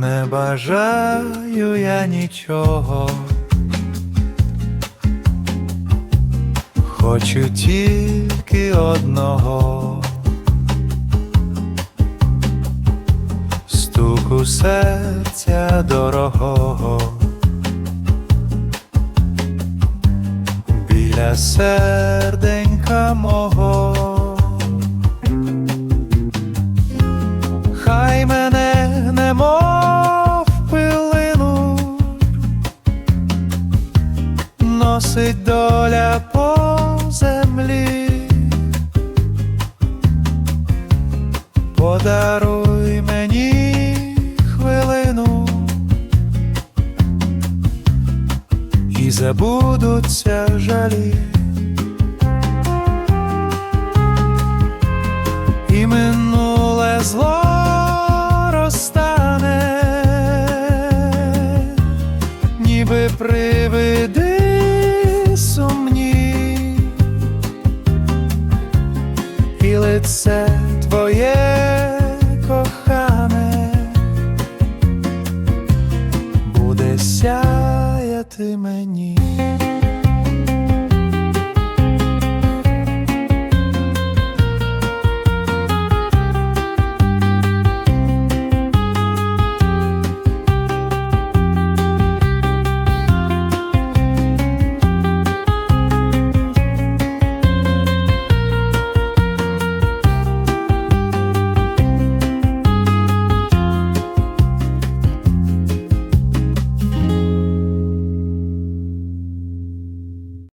Не бажаю я нічого, хочу тільки одного. Стуку серця дорогого біля серденька мого. Хай мене немов пилину носить доля по землі. Подаруй мені хвилину і забудуться жалі. Привиди сумні, і лице твоє кохане буде сяяти мені.